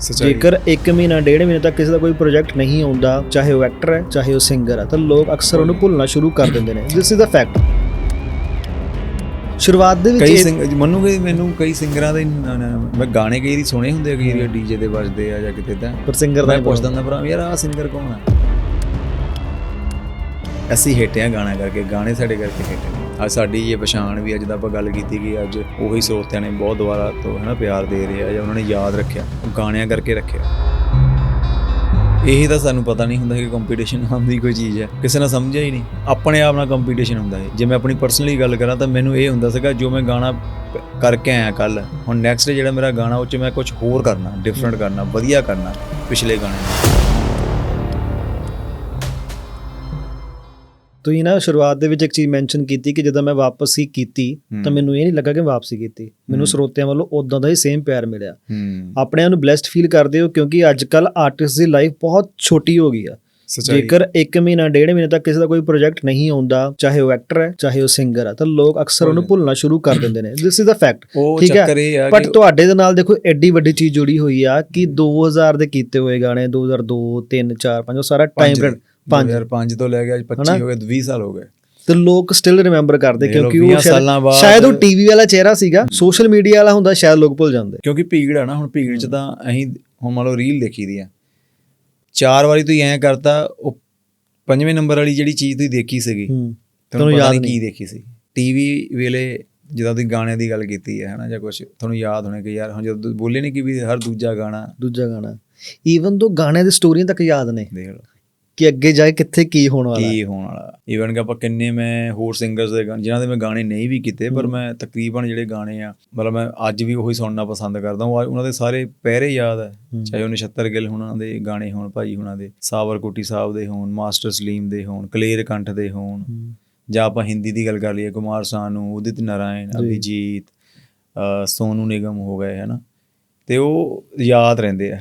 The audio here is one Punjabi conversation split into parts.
ਸੱਚਾਈ। ਜੇਕਰ 1 ਮਹੀਨਾ ਡੇਢ ਮਹੀਨੇ ਤੱਕ ਕਿਸੇ ਦਾ ਕੋਈ ਪ੍ਰੋਜੈਕਟ ਨਹੀਂ ਆਉਂਦਾ ਚਾਹੇ ਉਹ ਐਕਟਰ ਹੈ ਚਾਹੇ ਉਹ ਸਿੰਗਰ ਹੈ ਤਾਂ ਲੋਕ ਅਕਸਰ ਉਹਨੂੰ ਭੁੱਲਣਾ ਸ਼ੁਰੂ ਕਰ ਦਿੰਦੇ ਨੇ। ਦਿਸ ਇਜ਼ ਅ ਫੈਕਟ ਸ਼ੁਰੂਆਤ ਦੇ ਵਿੱਚ ਕਈ ਸਿੰਗ ਮੰਨੂਗੇ ਮੈਨੂੰ ਕਈ ਸਿੰਗਰਾਂ ਦੇ ਮੈਂ ਗਾਣੇ ਕਈ ਵਾਰੀ ਸੁਣੇ ਹੁੰਦੇ ਆ ਕਈ ਡੀਜੇ ਤੇ ਵੱਜਦੇ ਆ ਜਾਂ ਕਿਤੇ ਤਾਂ। ਪਰ ਸਿੰਗਰ ਦਾ ਪੁੱਛਦਾ ਹੁੰਦਾ ਭਰਾ ਯਾਰ ਆਹ ਸਿੰਗਰ ਕੌਣ ਆ? ਅਸੀਂ ਹਿੱਟਿਆ ਗਾਣਾ ਕਰਕੇ ਗਾਣੇ ਸਾਡੇ ਕਰਕੇ ਹਿੱਟ। ਅੱਜ ਸਾਡੀ ਇਹ ਪਛਾਣ ਵੀ ਅੱਜ ਦਾ ਆਪਾਂ ਗੱਲ ਕੀਤੀ ਕਿ ਅੱਜ ਉਹੀ ਸਰੋਤਿਆਂ ਨੇ ਬਹੁਤ ਦੁਬਾਰਾ ਤੋਂ ਹੈ ਨਾ ਪਿਆਰ ਦੇ ਰਿਹਾ ਜਾਂ ਉਹਨਾਂ ਨੇ ਯਾਦ ਰੱਖਿਆ, ਗਾਣਿਆਂ ਕਰਕੇ ਰੱਖਿਆ। ਇਹੀ ਤਾਂ ਸਾਨੂੰ ਪਤਾ ਨਹੀਂ ਹੁੰਦਾ ਕਿ ਕੰਪੀਟੀਸ਼ਨ ਹੁੰਦੀ ਕੋਈ ਚੀਜ਼ ਹੈ। ਕਿਸੇ ਨਾਲ ਸਮਝਿਆ ਹੀ ਨਹੀਂ। ਆਪਣੇ ਆਪ ਨਾਲ ਕੰਪੀਟੀਸ਼ਨ ਹੁੰਦਾ ਹੈ ਜੇ ਮੈਂ ਆਪਣੀ ਪਰਸਨਲੀ ਗੱਲ ਕਰਾਂ ਤਾਂ ਮੈਨੂੰ ਇਹ ਹੁੰਦਾ ਸੀਗਾ, ਜੋ ਮੈਂ ਗਾਣਾ ਕਰਕੇ ਆਇਆ ਕੱਲ ਹੁਣ ਨੈਕਸਟ ਜਿਹੜਾ ਮੇਰਾ ਗਾਣਾ, ਉਹ ਚ ਮੈਂ ਕੁਝ ਹੋਰ ਕਰਨਾ ਡਿਫਰੈਂਟ ਕਰਨਾ, ਵਧੀਆ ਕਰਨਾ ਪਿਛਲੇ ਗਾਣੇ ਨਾਲੋਂ। ਤੁਸੀਂ ਨਾ ਸ਼ੁਰੂਆਤ ਦੇ ਵਿੱਚ ਇੱਕ ਚੀਜ਼ ਮੈਂਸ਼ਨ ਕੀਤੀ ਕਿ ਜਦੋਂ ਮੈਂ ਵਾਪਸੀ ਕੀਤੀ ਤਾਂ। ਮੈਨੂੰ ਇਹ ਨਹੀਂ ਲੱਗਾ ਕਿ ਵਾਪਸੀ ਕੀਤੀ। ਮੈਨੂੰ। ਸਰੋਤਿਆਂ ਵੱਲੋਂ ਉਦਾਂ ਦਾ ਹੀ ਸੇਮ ਪਿਆਰ ਮਿਲਿਆ। ਆਪਣੇ ਆਪ ਨੂੰ ਬlesed ਫੀਲ ਕਰਦੇ ਹੋ ਕਿਉਂਕਿ ਅੱਜ ਕੱਲ ਆਰਟਿਸਟ ਦੀ ਲਾਈਫ ਬਹੁਤ ਛੋਟੀ ਹੋ ਗਈ ਆ। ਜੇਕਰ 1 ਮਹੀਨਾ ਡੇਢ ਮਹੀਨੇ ਤੱਕ ਕਿਸੇ ਦਾ ਕੋਈ ਪ੍ਰੋਜੈਕਟ ਨਹੀਂ ਆਉਂਦਾ ਚਾਹੇ ਉਹ ਐਕਟਰ ਹੈ ਚਾਹੇ ਉਹ ਸਿੰਗਰ ਹੈ ਤਾਂ ਲੋਕ ਅਕਸਰ ਉਹਨੂੰ ਭੁੱਲਣਾ ਸ਼ੁਰੂ ਕਰ ਦਿੰਦੇ ਨੇ। ਦਿਸ ਇਜ਼ ਅ ਫੈਕਟ ਠੀਕ ਹੈ, ਬਟ ਤੁਹਾਡੇ ਦੇ ਨਾਲ ਦੇਖੋ ਐਡੀ ਵੱਡੀ ਚੀਜ਼ ਜੁੜੀ ਹੋਈ ਆ ਕਿ 2000 ਦੇ ਕੀਤੇ ਹੋਏ ਗਾਣੇ 2002 3 4 5 ਉਹ ਸਾਰਾ ਟਾਈਮ ਪੰਜ ਪੀਰੀਅਡ 5 2005 ਤੋਂ ਲੈ ਕੇ ਅੱਜ 25 ਹਨਾ? ਹੋ ਗਏ 20 ਸਾਲ ਹੋ ਗਏ। ਤੇ ਲੋਕ ਸਟਿਲ ਰਿਮੈਂਬਰ ਕਰਦੇ ਕਿਉਂਕਿ ਉਹ 20 ਸਾਲਾਂ ਸ਼ਾਇਦ ਉਹ ਟੀਵੀ ਵਾਲਾ ਚਿਹਰਾ ਸੀਗਾ ਸੋਸ਼ਲ ਮੀਡੀਆ ਵਾਲਾ ਹੁੰਦਾ ਸ਼ਾਇਦ ਲੋਕ ਭੁੱਲ ਜਾਂਦੇ। ਕਿਉਂਕਿ ਭੀੜ ਆ ਨਾ ਹੁਣ ਭੀੜ ਚ ਤਾਂ ਅਸੀਂ ਹੁਣ ਮੰਨ ਲਓ ਰੀਲ ਦੇਖੀ ਦੀ ਆ। ਚਾਰ ਵਾਰੀ ਤੁਸੀਂ ਐਂ ਕਰਤਾ ਉਹ ਪੰਜਵੇਂ ਨੰਬਰ ਵਾਲੀ ਜਿਹੜੀ ਚੀਜ਼ ਤੁਸੀਂ ਦੇਖੀ ਸੀਗੀ ਤੁਹਾਨੂੰ ਯਾਦ ਨਹੀਂ ਕੀ ਨਹੀਂ। ਦੇਖੀ ਸੀ। ਟੀਵੀ ਵੇਲੇ ਜਦੋਂ ਤੁਸੀਂ ਗਾਣਿਆਂ ਦੀ ਗੱਲ ਕੀਤੀ ਹੈ ਹਨਾ ਜਾਂ ਕੁਝ ਤੁਹਾਨੂੰ ਯਾਦ ਹੋਣੇ ਕਿ ਯਾਰ ਹੁਣ ਜਦੋਂ ਬੋਲੇ ਨਹੀਂ ਕਿ ਵੀ ਹਰ ਦੂਜਾ ਗਾਣਾ। ਦੂਜਾ ਗਾਣਾ। ਈਵਨ ਦੋ ਗਾਣਿਆਂ ਦੀ ਸਟੋਰੀਆਂ ਤੱਕ ਯਾਦ ਨੇ ਦੇਖ ਲਓ। ਕਿ ਅੱਗੇ ਜਾ ਕੇ ਕਿੱਥੇ ਕੀ ਹੋਣ ਵਾਲਾ। ਕੀ ਹੋਣ ਵਾਲਾ ਈਵਨ ਕਿ ਆਪਾਂ ਕਿੰਨੇ ਮੈਂ ਹੋਰ ਸਿੰਗਰਸ ਦੇ ਗਾਣੇ ਜਿਨ੍ਹਾਂ ਦੇ ਮੈਂ ਗਾਣੇ ਨਹੀਂ ਵੀ ਕੀਤੇ ਪਰ ਮੈਂ ਤਕਰੀਬਨ ਜਿਹੜੇ ਗਾਣੇ ਆ ਮਤਲਬ ਮੈਂ ਅੱਜ ਵੀ ਉਹੀ ਸੁਣਨਾ ਪਸੰਦ ਕਰਦਾ ਹਾਂ ਉਹ- ਉਹਨਾਂ ਦੇ ਸਾਰੇ ਪਹਿਰੇ ਯਾਦ ਹੈ। ਚਾਹੇ ਉਹ ਨਛੱਤਰ ਗਿੱਲ ਹੁਣਾਂ ਦੇ ਗਾਣੇ ਹੋਣ ਭਾਈ ਹੁਣਾਂ ਦੇ ਸਾਵਰ ਕੋਟੀ ਸਾਹਿਬ ਦੇ ਹੋਣ ਮਾਸਟਰ ਸਲੀਮ ਦੇ ਹੋਣ ਕਲੇਰ ਕੰਠ ਦੇ ਹੋਣ। ਜਾਂ ਆਪਾਂ ਹਿੰਦੀ ਦੀ ਗੱਲ ਕਰ ਲਈਏ ਕੁਮਾਰ ਸਾਨੂ ਉਦਿਤ ਨਾਰਾਇਣ। ਅਭਿਜੀਤ ਸੋਨੂ ਨਿਗਮ ਹੋ ਗਏ ਹਨਾ ਤੇ ਉਹ ਯਾਦ ਰਹਿੰਦੇ ਆ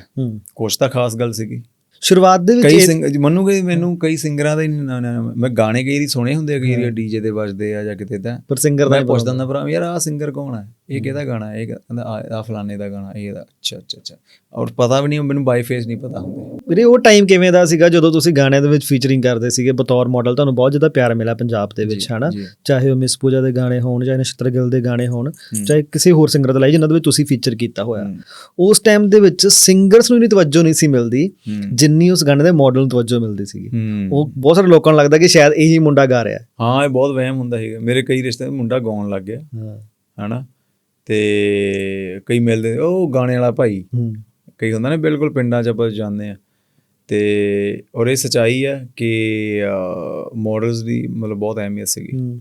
ਕੁਛ ਤਾਂ ਖਾਸ ਗੱਲ ਸੀਗੀ ਸ਼ੁਰੂਆਤ ਦੇ ਵਿੱਚ ਕਈ ਸਿੰਗ ਮੰਨੂਗੇ ਮੈਨੂੰ ਕਈ ਸਿੰਗਰਾਂ ਦੇ ਮੈਂ ਗਾਣੇ ਕਈ ਵਾਰੀ ਸੁਣੇ ਹੁੰਦੇ ਆ ਕਈ ਡੀਜੇ ਤੇ ਵੱਜਦੇ ਆ ਜਾਂ ਕਿਤੇ ਤਾਂ। ਪਰ ਸਿੰਗਰ ਦਾ ਪੁੱਛਦਾ ਹੁੰਦਾ ਭਰਾ ਯਾਰ ਆਹ ਸਿੰਗਰ ਕੌਣ ਹੈ ਇਹ ਕਿਹਦਾ ਗਾਣਾ ਹੈ? ਇਹ ਕਹਿੰਦਾ ਆ ਫਲਾਣੇ ਦਾ ਗਾਣਾ ਇਹ ਦਾ ਅੱਛਾ ਅੱਛਾ ਅੱਛਾ। ਔਰ ਪਤਾ ਵੀ ਨਹੀਂ ਮੈਨੂੰ ਬਾਈ ਫੇਸ ਨਹੀਂ ਪਤਾ ਹੁੰਦੇ। ਵੀਰੇ ਉਹ ਟਾਈਮ ਕਿਵੇਂ ਦਾ ਸੀਗਾ? ਜਦੋਂ ਤੁਸੀਂ ਗਾਣਿਆਂ ਦੇ ਵਿੱਚ ਫੀਚਰਿੰਗ ਕਰਦੇ ਸੀਗੇ ਬਤੌਰ ਮਾਡਲ ਤੁਹਾਨੂੰ ਬਹੁਤ ਜ਼ਿਆਦਾ ਪਿਆਰ ਮਿਲਿਆ ਪੰਜਾਬ ਦੇ ਵਿੱਚ ਹਨਾ। ਚਾਹੇ ਉਹ ਮਿਸ ਪੂਜਾ ਦੇ ਗਾਣੇ ਹੋਣ ਚਾਹੇ ਨਛੱਤਰ ਗਿੱਲ ਦੇ ਗਾਣੇ ਹੋਣ। ਚਾਹੇ ਕਿਸੇ ਹੋਰ ਸਿੰਗਰ ਦਾ ਲਾਈ ਜਿਨ੍ਹਾਂ ਦੇ ਵਿੱਚ ਤੁਸੀਂ ਫੀਚਰ ਕੀਤਾ ਹੋਇਆ। ਉਸ ਟਾਈਮ ਦੇ ਵਿੱਚ ਸਿੰਗਰਸ ਨੂੰ ਇਨੀ ਤਵੱਜੋ ਨਹੀਂ ਸੀ ਮਿਲਦੀ ਜਿੰਨੀ ਉਸ ਗਾਣੇ ਦੇ ਮਾਡਲ ਨੂੰ ਤਵੱਜੋ ਮਿਲਦੀ ਸੀਗੀ। ਉਹ ਬਹੁਤ ਸਾਰੇ ਲੋਕਾਂ ਨੂੰ ਲੱਗਦਾ ਕਿ ਸ਼ਾਇਦ ਇਹੀ ਮੁੰਡਾ ਗਾ ਰਿਹਾ। ਹੈ ਇਹ ਬਹੁਤ ਵਹਿਮ ਹੁੰਦਾ ਹੈਗਾ ਮੇਰੇ ਕਈ ਰਿਸ਼ਤੇ ਮੁੰਡਾ ਗਾਉਣ ਲੱਗ ਗਿਆ ਹਾਂ। ਹਨਾ? ਤੇ ਕਈ ਮਿਲਦੇ ਉਹ ਗਾਣੇ ਵਾਲਾ ਭਾਈ। ਹੂੰ। ਕਈ ਹੁੰਦਾ ਨਾ ਬਿਲਕੁਲ ਪਿੰਡਾਂ 'ਚ ਆਪਾਂ ਜਾਂਦੇ ਆ ਤੇ ਔਰ ਇਹ ਸਚਾਈ ਆ ਕਿ ਮਾਡਲਸ ਦੀ ਮਤਲਬ ਬਹੁਤ ਅਹਿਮੀਅਤ ਸੀਗੀ।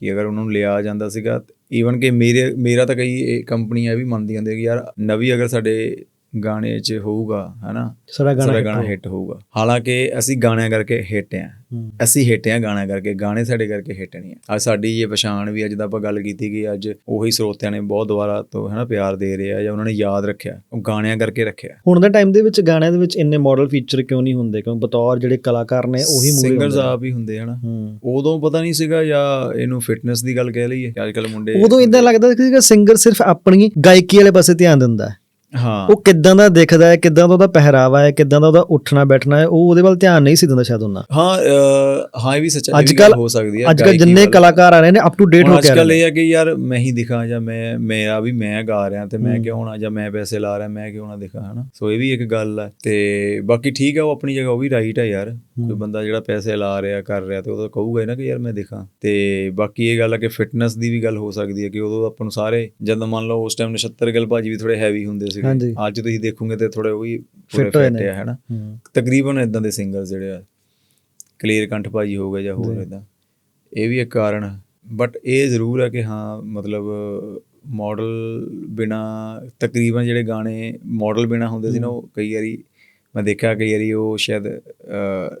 ਕਿ ਅਗਰ ਉਹਨਾਂ ਨੂੰ ਲਿਆ ਜਾਂਦਾ ਸੀਗਾ ਈਵਨ ਕਿ ਮੇਰੇ ਮੇਰਾ ਤਾਂ ਕਈ ਕੰਪਨੀਆਂ ਵੀ ਮੰਨਦੀਆਂ ਹੁੰਦੀਆਂ ਕਿ ਯਾਰ ਨਵੀ ਅਗਰ ਸਾਡੇ ਗਾਣੇ 'ਚ ਹੋਊਗਾ ਹਨਾ? ਸਾਡਾ ਗਾਣਾ। ਹਿੱਟ ਹੋਊਗਾ। ਹਾਲਾਂਕਿ ਅਸੀਂ ਗਾਣਿਆਂ ਕਰਕੇ ਹਿੱਟ ਆ। ਅਸੀਂ ਹਿੱਟ ਆ ਗਾਣਿਆਂ ਕਰਕੇ ਗਾਣੇ ਸਾਡੇ ਕਰਕੇ ਹਿੱਟ ਨਹੀਂ ਆ। ਅੱਜ ਸਾਡੀ ਇਹ ਪਛਾਣ ਵੀ ਅੱਜ ਦਾ ਆਪਾਂ ਗੱਲ ਕੀਤੀ ਕਿ ਅੱਜ ਉਹੀ ਸਰੋਤਿਆਂ ਨੇ ਬਹੁਤ ਦੁਬਾਰਾ ਤੋਂ ਹਨਾ ਪਿਆਰ ਦੇ ਰਹੇ ਜਾਂ ਉਹਨਾਂ ਨੇ ਯਾਦ ਰੱਖਿਆ ਉਹ ਗਾਣਿਆਂ ਕਰਕੇ ਰੱਖਿਆ। ਹੁਣ ਦੇ ਟਾਈਮ ਦੇ ਵਿੱਚ ਗਾਣਿਆਂ ਦੇ ਵਿੱਚ ਇੰਨੇ ਮਾਡਲ ਫੀਚਰ ਕਿਉਂ ਨਹੀਂ ਹੁੰਦੇ? ਕਿਉਂ ਬਤੌਰ ਜਿਹੜੇ ਕਲਾਕਾਰ ਨੇ ਉਹੀ ਮੂਵੀ ਸਿੰਗਰਸ ਆਪ ਹੀ ਹੁੰਦੇ ਹਨਾ? ਉਦੋਂ ਪਤਾ ਨਹੀਂ ਸੀਗਾ ਜਾਂ ਇਹਨੂੰ ਫਿਟਨੈਸ ਦੀ ਗੱਲ ਕਹਿ ਲਈਏ ਅੱਜ ਕੱਲ ਮੁੰਡੇ ਉਦੋਂ ਇਦਾਂ ਲੱਗਦਾ ਸੀ ਕਿ ਸਿੰਗਰ ਸਿਰਫ ਆਪਣੀ ਗਾਇਕੀ ਵਾਲੇ ਪਾਸੇ ਧਿਆਨ ਦਿੰਦਾ। ਹੈ। ਉਹ ਕਿੱਦਾਂ ਦਾ ਦਿਖਦਾ ਹੈ ਕਿੱਦਾਂ ਦਾ ਉਹਦਾ ਪਹਿਰਾਵਾ ਹੈ ਕਿੱਦਾਂ ਦਾ ਉਹਦਾ ਉੱਠਣਾ ਬੈਠਣਾ ਹੈ ਉਹ ਉਹਦੇ ਵੱਲ ਧਿਆਨ ਨਹੀਂ ਸੀ ਦਿੰਦਾ ਸ਼ਾਇਦ ਉਹਨਾਂ। ਹਾਂ ਹਾਂ ਇਹ ਵੀ ਸੱਚਾ ਅੱਜ ਕੱਲ੍ਹ- ਹੋ ਸਕਦੀ ਹੈ ਅੱਜ ਕੱਲ ਜਿੰਨੇ। ਕਲਾਕਾਰ ਆ ਰਹੇ ਨੇ ਅਪ ਟੂ ਡੇਟ ਹੁਣ ਹੋ ਅੱਜ ਕੇ ਆ ਕੱਲ ਰਹੇ ਨੇ। ਇਹ ਹੈ ਕਿ ਯਾਰ ਮੈਂ ਹੀ ਦਿਖਾਂ ਜਾਂ ਮੈਂ ਮੇਰਾ ਵੀ ਮੈਂ ਗਾ ਰਿਹਾ ਤੇ ਮੈਂ। ਕਿਉਂ ਨਾ ਜਾਂ ਮੈਂ ਪੈਸੇ ਲਾ ਰਿਹਾ ਮੈਂ ਕਿਉਂ ਨਾ ਦਿਖਾਂ ਹਨਾ? ਸੋ ਇਹ ਵੀ ਇੱਕ ਗੱਲ ਹੈ ਤੇ ਬਾਕੀ ਠੀਕ ਹੈ ਉਹ ਆਪਣੀ ਜਗ੍ਹਾ ਉਹ ਵੀ ਰਾਈਟ ਹੈ ਯਾਰ। ਕੋਈ ਬੰਦਾ ਜਿਹੜਾ ਪੈਸੇ ਲਾ ਰਿਹਾ ਕਰ ਰਿਹਾ ਤੇ ਉਹ ਤਾਂ ਕਹੂਗਾ ਹੀ ਨਾ ਕਿ ਯਾਰ ਮੈਂ ਦਿਖਾਂ। ਤੇ ਬਾਕੀ ਇਹ ਗੱਲ ਹੈ ਕਿ ਫਿਟਨੈਸ ਦੀ ਵੀ ਗੱਲ ਹੋ ਸਕਦੀ ਹੈ ਕਿ ਉਦੋਂ ਆਪਾਂ ਨੂੰ ਸਾਰੇ ਜਦੋਂ ਮੰਨ ਲਓ ਉਸ ਟਾਈਮ ਨਛੱਤਰ ਗਿੱਲ ਭਾਜੀ ਵੀ ਥੋੜੇ ਹੈਵੀ ਹੁੰਦੇ ਸੀਗੇ ਹਾਂਜੀ। ਅੱਜ ਤੁਸੀਂ ਦੇਖੋਗੇ ਤੇ ਥੋੜੇ ਉਹ ਵੀ ਪੂਰੇ ਫਿੱਟ ਨੇ। ਆ ਹਨਾ ਤਕਰੀਬਨ ਇਦਾਂ ਦੇ ਸਿੰਗਰਸ ਜਿਹੜੇ ਆ ਕਲੀਅਰ ਕੰਠ ਭਾਜੀ ਹੋ ਗਏ ਜਾਂ ਹੋਰ। ਇਦਾਂ ਇਹ ਵੀ ਇੱਕ ਕਾਰਨ ਬਟ ਇਹ ਜ਼ਰੂਰ ਹੈ ਕਿ ਹਾਂ ਮਤਲਬ ਮਾਡਲ ਬਿਨਾ ਤਕਰੀਬਨ ਜਿਹੜੇ ਗਾਣੇ ਮਾਡਲ ਬਿਨਾ ਹੁੰਦੇ ਸੀ ਨਾ ਉਹ ਕਈ ਵਾਰੀ ਮੈਂ ਦੇਖਿਆ ਕਈ ਵਾਰੀ ਉਹ ਸ਼ਾਇਦ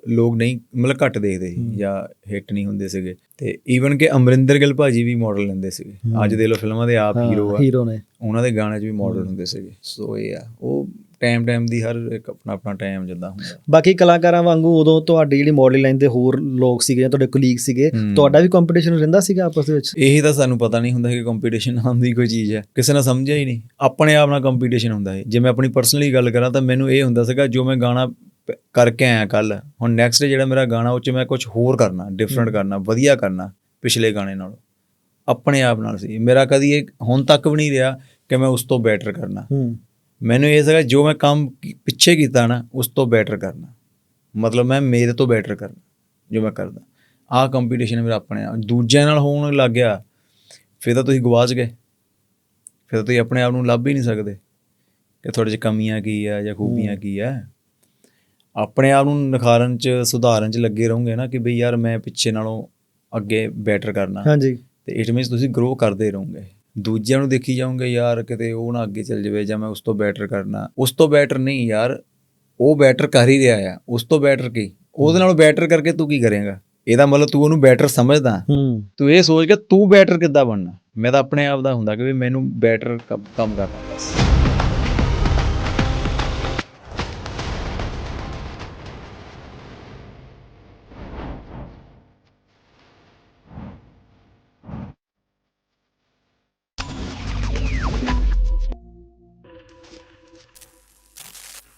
ਲੋਕ ਨਹੀਂ ਮਤਲਬ ਘੱਟ ਦੇਖਦੇ ਸੀ। ਜਾਂ ਹਿੱਟ ਨਹੀਂ ਹੁੰਦੇ ਸੀਗੇ। ਤੇ ਈਵਨ ਕਿ ਅਮਰਿੰਦਰ ਗਿੱਲ ਭਾਜੀ ਵੀ ਮਾਡਲ ਲੈਂਦੇ ਸੀਗੇ। ਅੱਜ ਦੇ ਲੋ ਫਿਲਮਾਂ ਦੇ ਆਪ ਹੀਰੋ ਆ। ਹੀਰੋ ਨੇ। ਉਹਨਾਂ ਦੇ ਗਾਣੇ 'ਚ ਵੀ ਮਾਡਲ ਹੁੰਦੇ ਸੀਗੇ। ਸੋ ਇਹ ਆ। ਉਹ ਟਾਈਮ ਟਾਈਮ ਦੀ ਹਰ ਇੱਕ ਆਪਣਾ ਆਪਣਾ ਟਾਈਮ ਜਿੱਦਾਂ ਹੁੰਦਾ। ਬਾਕੀ ਕਲਾਕਾਰਾਂ ਵਾਂਗੂ ਉਦੋਂ ਤੁਹਾਡੀ ਜਿਹੜੀ ਮਾਡਲ ਲਾਈਨ ਦੇ ਹੋਰ ਲੋਕ ਸੀਗੇ ਜਾਂ ਤੁਹਾਡੇ ਕੁਲੀਗ ਸੀਗੇ। ਤੁਹਾਡਾ ਵੀ ਕੰਪੀਟੀਸ਼ਨ ਰਹਿੰਦਾ ਸੀਗਾ ਆਪਸ ਦੇ ਵਿੱਚ? ਇਹੀ ਤਾਂ ਸਾਨੂੰ ਪਤਾ ਨਹੀਂ ਹੁੰਦਾ ਕਿ ਕੰਪੀਟੀਸ਼ਨ ਨਾਮ ਦੀ ਕੋਈ ਚੀਜ਼ ਹੈ। ਕਿਸੇ ਨੇ ਸਮਝਿਆ ਹੀ ਨਹੀਂ। ਆਪਣੇ ਆਪ ਨਾਲ ਕੰਪੀਟੀਸ਼ਨ ਹੁੰਦਾ ਹੈ ਜੇ ਮੈਂ ਆਪਣੀ ਪਰਸਨਲੀ ਗੱਲ ਕਰਾਂ ਤਾਂ ਮੈਨੂੰ ਇਹ ਹੁੰਦਾ ਸੀਗਾ ਜੋ ਮੈਂ ਗਾਣਾ ਕਰਕੇ ਆਇਆ ਕੱਲ ਹੁਣ ਨੈਕਸਟ ਜਿਹੜਾ ਮੇਰਾ ਗਾਣਾ ਉਹ ਚ ਮੈਂ ਕੁਝ ਹੋਰ ਕਰਨਾ ਡਿਫਰੈਂਟ ਕਰਨਾ ਵਧੀਆ ਕਰਨਾ ਪਿਛਲੇ ਗਾਣੇ ਨਾਲੋਂ। ਆਪਣੇ ਆਪ ਨਾਲ ਸੀ। ਮੇਰਾ ਕਦੀ ਇਹ ਹੁਣ ਤੱਕ ਵੀ ਨਹੀਂ ਰਿਹਾ ਕਿ ਮੈਂ ਉਸ ਤੋਂ ਬੈਟਰ ਕਰਨਾ। ਮੈਨੂੰ ਇਹ ਸੀਗਾ ਜੋ ਮੈਂ ਕੰਮ ਪਿੱਛੇ ਕੀਤਾ ਨਾ ਉਸ ਤੋਂ ਬੈਟਰ ਕਰਨਾ। ਮਤਲਬ ਮੈਂ ਮੇਰੇ ਤੋਂ ਬੈਟਰ ਕਰਨਾ ਜੋ ਮੈਂ ਕਰਦਾ। ਆਹ ਕੰਪੀਟੀਸ਼ਨ ਮੇਰਾ ਆਪਣੇ ਆਪ ਦੂਜਿਆਂ ਨਾਲ ਹੋਣ ਲੱਗ ਗਿਆ ਫਿਰ ਤਾਂ ਤੁਸੀਂ ਗਵਾਚ ਗਏ। ਫਿਰ ਤਾਂ ਤੁਸੀਂ ਆਪਣੇ ਆਪ ਨੂੰ ਲੱਭ ਹੀ ਨਹੀਂ ਸਕਦੇ ਕਿ ਤੁਹਾਡੇ 'ਚ ਕਮੀਆਂ ਕੀ ਆ ਜਾਂ ਖੂਬੀਆਂ ਕੀ ਆ। ਆਪਣੇ ਆਪ ਨੂੰ ਨਿਖਾਰਨ 'ਚ ਸੁਧਾਰਨ 'ਚ ਲੱਗੇ ਰਹੋਗੇ ਨਾ ਕਿ ਬਈ ਯਾਰ ਮੈਂ ਪਿੱਛੇ ਨਾਲੋਂ ਅੱਗੇ ਬੈਟਰ ਕਰਨਾ। ਹਾਂਜੀ। ਤੇ ਇਟ ਮੀਨਸ ਤੁਸੀਂ ਗਰੋ ਕਰਦੇ ਰਹੋਗੇ। ਦੂਜਿਆਂ ਨੂੰ ਦੇਖੀ ਜਾਓਗੇ ਯਾਰ ਕਿਤੇ ਉਹ ਨਾ ਅੱਗੇ ਚੱਲ ਜਾਵੇ ਜਾਂ ਮੈਂ ਉਸ ਤੋਂ ਬੈਟਰ ਕਰਨਾ। ਉਸ ਤੋਂ ਬੈਟਰ ਨਹੀਂ ਯਾਰ ਉਹ ਬੈਟਰ ਕਰ ਹੀ ਰਿਹਾ ਆ। ਉਸ ਤੋਂ ਬੈਟਰ ਕੀ? ਉਹਦੇ ਨਾਲੋਂ ਬੈਟਰ ਕਰਕੇ ਤੂੰ ਕੀ ਕਰੇਗਾ? ਇਹਦਾ ਮਤਲਬ ਤੂੰ ਉਹਨੂੰ ਬੈਟਰ ਸਮਝਦਾ। ਤੂੰ ਇਹ ਸੋਚ ਕੇ ਤੂੰ ਬੈਟਰ ਕਿੱਦਾਂ ਬਣਨਾ? ਮੈਂ ਤਾਂ ਆਪਣੇ ਆਪ ਦਾ ਹੁੰਦਾ ਕਿ ਵੀ ਮੈਨੂੰ ਬੈਟਰ ਕੰਮ ਕਰਨਾ ਬਸ।